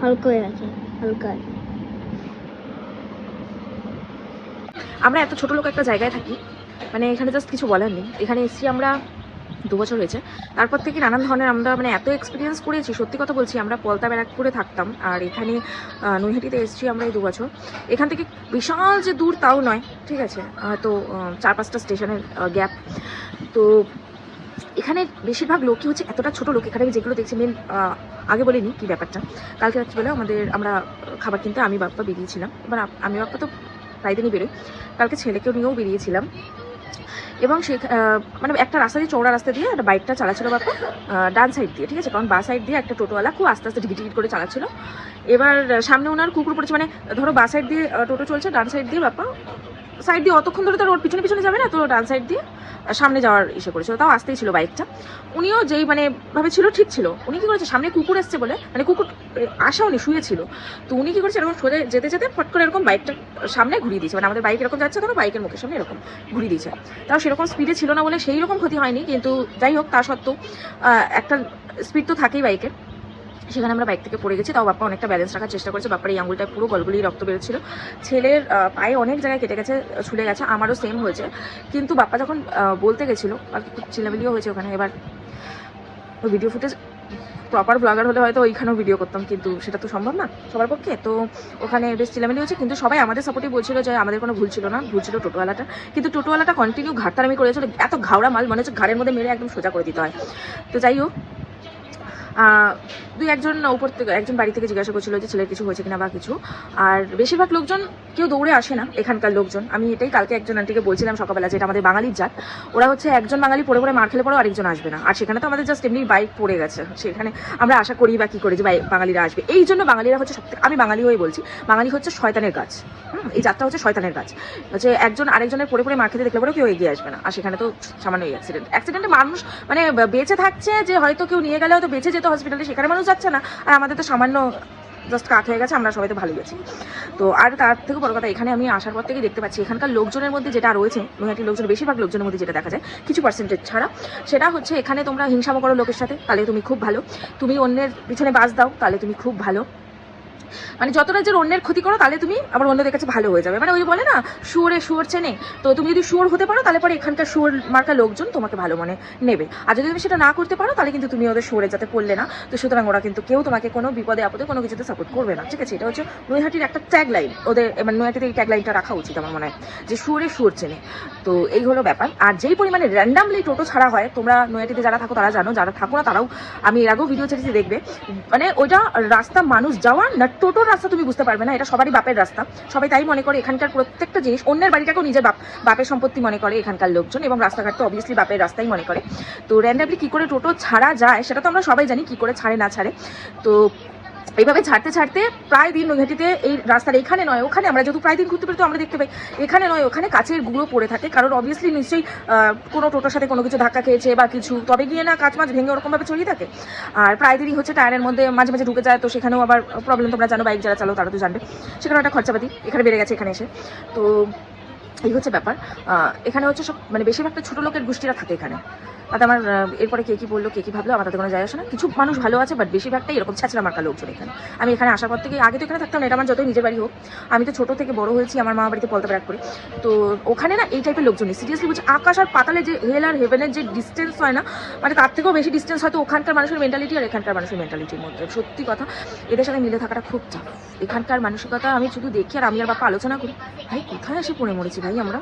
হালকা হয়ে আছে হালকা আমরা এত ছোট লোক একটা জায়গায় থাকি মানে এখানে জাস্ট কিছু বলার নেই। এখানে এসছি আমরা দু বছর হয়েছে। তারপর থেকে নানান ধরনের আমরা মানে এত এক্সপিরিয়েন্স করেছি সত্যি কথা বলছি আমরা পলতা ব্যারাকপুরে থাকতাম আর এখানে নৈহাটিতে এসছি আমরা এই দু বছর এখান থেকে বিশাল যে দূর তাও নয় ঠিক আছে? আহ, চার পাঁচটা স্টেশনের গ্যাপ তো এখানে বেশিরভাগ লোকই হচ্ছে এতটা ছোট লোক এখানে আমি যেগুলো দেখছি মেন আগে বলে নিই কী ব্যাপারটা। কালকে রাত্রিবেলা আমাদের, আমরা খাবার কিনতে আমি বাপ্পা বেরিয়েছিলাম। এবার আমি বাপ্পা তো প্রায় দিনই বেরোই। কালকে ছেলেকেও নিয়েও বেরিয়েছিলাম। এবং সে মানে একটা রাস্তা দিয়ে চৌড়া রাস্তা দিয়ে একটা বাইকটা চালাচ্ছিল বাপ্পা ডান সাইড দিয়ে, ঠিক আছে? কারণ বা সাইড দিয়ে একটা টোটোওয়ালা খুব আস্তে আস্তে টিকিট করে চালাচ্ছিল। এবার সামনে ওনার কুকুর পড়েছে মানে ধরো বা সাইড দিয়ে টোটো চলছে, ডান সাইড দিয়ে বাপ্পা সাইড দিয়ে অতক্ষণ ধরে তো ওর পিছনে পিছনে যাবে না? তো ডান সাইড দিয়ে সামনে যাওয়ার ইসে করেছিল। তাও আসতেই ছিল বাইকটা। উনিও যেই মানে ভাবে ছিল ঠিক ছিল। উনি কি করেছে? সামনে কুকুর এসছে বলে মানে কুকুর আসা উনি শুয়েছিল। তো উনি কি করেছে? এরকম সোজা যেতে যেতে ফট করে এরকম বাইকটা সামনে ঘুরিয়ে দিয়েছে। মানে আমাদের বাইক এরকম যাচ্ছে ধরো বাইকের মুখের সামনে এরকম ঘুরিয়ে দিয়েছে। তাও সেরকম স্পিডে ছিল না বলে সেই রকম ক্ষতি হয়নি। কিন্তু যাই হোক, তা সত্ত্বেও একটা স্পিড তো থাকেই বাইকের। সেখানে আমরা বাইক থেকে পড়ে গেছি, তাও বাপ্পা অনেকটা ব্যালেন্স রাখার চেষ্টা করেছে। বাপ্পার এই আঙুলটায় পুরো গলগুলি রক্ত বেরোচ্ছিল। ছেলের পায়ে অনেক জায়গায় কেটে গেছে, ছুলে গেছে, আমারও সেম হয়েছে। কিন্তু বাপ্পা যখন বলতে গেছিল, আর খুব চিলামিলিও হয়েছে ওখানে, এবার ভিডিও ফুটেজ প্রপার ব্লগার হলে হয়তো ওইখানেও ভিডিও করতাম, কিন্তু সেটা তো সম্ভব না, সবার পক্ষে। তো ওখানে বেশ চিলামিলি হয়েছে, কিন্তু সবাই আমাদের সাপোর্টে বলছিল যে আমাদের কোনো ভুল ছিল না, ভুল ছিল টোটোওয়ালাটা। কিন্তু টোটোওয়ালাটা কন্টিনিউ ঘাটতারামি করেছিল এত ঘাওড়া মাল মনে হচ্ছে ঘাড়ের মধ্যে মেরে একদম সোজা করে দিতে হয়। তো যাই হোক দুই একজন উপর থেকে, একজন বাড়ি থেকে জিজ্ঞাসা করছিল যে ছেলের কিছু হয়েছে কিনা বা কিছু। আর বেশিরভাগ লোকজন, কেউ দৌড়ে আসে না এখানকার লোকজন। আমি এটাই কালকে একজন আন্টিকে বলছিলাম সকালবেলা যেটা আমাদের বাঙালির জাত। ওরা হচ্ছে একজন বাঙালি পড়ে পড়ে মার খেলে পড়েও আরেকজন আসবে না। আর সেখানে তো আমাদের জাস্ট এমনি বাইক পড়ে গেছে। সেখানে আমরা আশা করি বা কি করে যে বাঙালিরা আসবে। এই জন্য বাঙালিরা হচ্ছে সবথেকে আমি বাঙালি হয়ে বলছি, বাঙালি হচ্ছে শয়তানের গাছ। হুম, এই জাতটা হচ্ছে শয়তানের গাছ। হচ্ছে একজন আরেকজনের পড়ে পড়ে মার খেতে দেখলে পরেও কেউ এগিয়ে আসবে না। আর সেখানে তো সামান্য অ্যাক্সিডেন্ট অ্যাক্সিডেন্টে মানুষ মানে বেঁচে থাকছে যে হয়তো কেউ নিয়ে গেলে হয়তো বেঁচে যেত হসপিটালে সেখানে মানুষ যাচ্ছে না। আর আমাদের তো সামান্য জাস্ট কাট হয়ে গেছে, আমরা সবাই তো ভালো গেছি তো আর তার থেকে বড় কথা, এখানে আমি আসার পর থেকে দেখতে পাচ্ছি, এখানকার লোকজনের মধ্যে যেটা রয়েছে, নৈহাটির লোকজন, বেশিরভাগ লোকজনের মধ্যে যেটা দেখা যায়, কিছু পার্সেন্টেজ ছাড়া। সেটা হচ্ছে এখানে তোমরা হিংসামো করো লোকের সাথে, তাহলে তুমি খুব ভালো। তুমি অন্যের পিছনে বাস দাও, তাহলে তুমি খুব ভালো। মানে যতটা যে অন্যের ক্ষতি করো, তাহলে তুমি আবার অন্যদের কাছে ভালো হয়ে যাবে। মানে ওই বলে না, শুয়োরে শুয়োর চেনে। তো তুমি যদি শুয়োর হতে পারো, তাহলে পরে এখানকার শুয়োর মার্কা লোকজন তোমাকে ভালো মনে নেবে। আর যদি তুমি সেটা না করতে পারো, তাহলে কিন্তু তুমি ওদের শুয়োরে যাতে পড়লে না। তো সুতরাং ওরা কিন্তু কেউ তোমাকে কোনো বিপদে, আপদে কোনো কিছুতে সাপোর্ট করবে না। ঠিক আছে? এটা হচ্ছে নৈহাটির একটা ট্যাগ লাইন ওদের মানে নৈহাটিতে এই ট্যাগ লাইনটা রাখা উচিত আমার মনে হয়, যে শুয়োরে শুয়োর চেনে। তো এই হলো ব্যাপার। আর যেই পরিমাণে র্যান্ডামলি টোটো ছাড়া হয়, তোমরা নৈহাটিতে যারা থাকো, তারা জানো, যারা থাকো না, তারাও আমি এর আগেও ভিডিও ছেড়েছি, দেখবে। মানে ওইটা রাস্তা মানুষ যাওয়ার না টোটোর রাস্তা তুমি বুঝতে পারবে না, এটা সবারই বাপের রাস্তা। সবাই তাই মনে করে এখানকার প্রত্যেকটা জিনিস, অন্যের বাড়িটাকেও নিজের বাপ, বাপের সম্পত্তি মনে করে এখানকার লোকজন এবং রাস্তাঘাট তো অবভিয়াসলি বাপের রাস্তাই মনে করে। তো র্যান্ডামলি কী করে টোটো ছাড়া যায়, সেটা তো আমরা সবাই জানি কী করে ছাড়ে না ছাড়ে। তো এইভাবে ছাড়তে ছাড়তে প্রায় দিন নৈহাটিতে এই রাস্তার এখানে নয়, ওখানে আমরা যেহেতু প্রায় দিন ঘুরতে পারি তো আমরা দেখতে পাই। এখানে নয়, ওখানে কাচের গুঁড়ো পড়ে থাকে, কারণ অবভিয়াসলি নিশ্চয়ই কোনো টোটোর সাথে কোনো কিছু ধাক্কা খেয়েছে বা কিছু, তবে গিয়ে না কাঁচ মাছ ভেঙে ওরকমভাবে ছড়িয়ে থাকে। আর প্রায় দিনই হচ্ছে টায়ারের মধ্যে মাঝে মাঝে ঢুকে যায়, তো সেখানেও আবার প্রবলেম তোমরা জানো বাইক যারা চালো তারা তো জানবে। সেখানে একটা খরচাপাতি, এখানে বেড়ে গেছে, এখানে এসে। তো এই হচ্ছে ব্যাপার। এখানে হচ্ছে সব মানে বেশিরভাগটা ছোটো লোকের গোষ্ঠীরা থাকে এখানে। তাতে আমার এরপরে কে কী বলল, কে কী ভাবলো, আমার তাতে কোনো যায় আসে না। কিছু মানুষ ভালো আছে বাট বেশিরভাগটাই এরকম ছ্যাঁচড়া মার্কা লোকজন এখানে। আমি এখানে আসার পর থেকে আগে তো এখানে থাকতাম না, এটা আমার যতই নিজের বাড়ি হোক, আমি তো ছোটো থেকে বড় হয়েছি, আমার মা বাড়িতে পলতা ব্যাক করে। তো ওখানে না এই টাইপের লোকজন সিরিয়াসলি বলছি, আকাশ আর পাতালে যে হেল আর হেভেনের যে ডিস্টেন্স হয় না মানে তার থেকেও বেশি ডিস্টেন্স হয়তো ওখানকার মানুষের মেন্টালিটি আর এখানকার মানুষের মেন্টালিটির মধ্যে। সত্যি কথা, এদের সাথে মিলে থাকাটা খুব চাপ এখানকার মানসিকতা আমি শুধু দেখি আর আমি আর বাপা আলোচনা করি। ভাই, কোথায় এসে পড়ে মরেছি ভাই আমরা?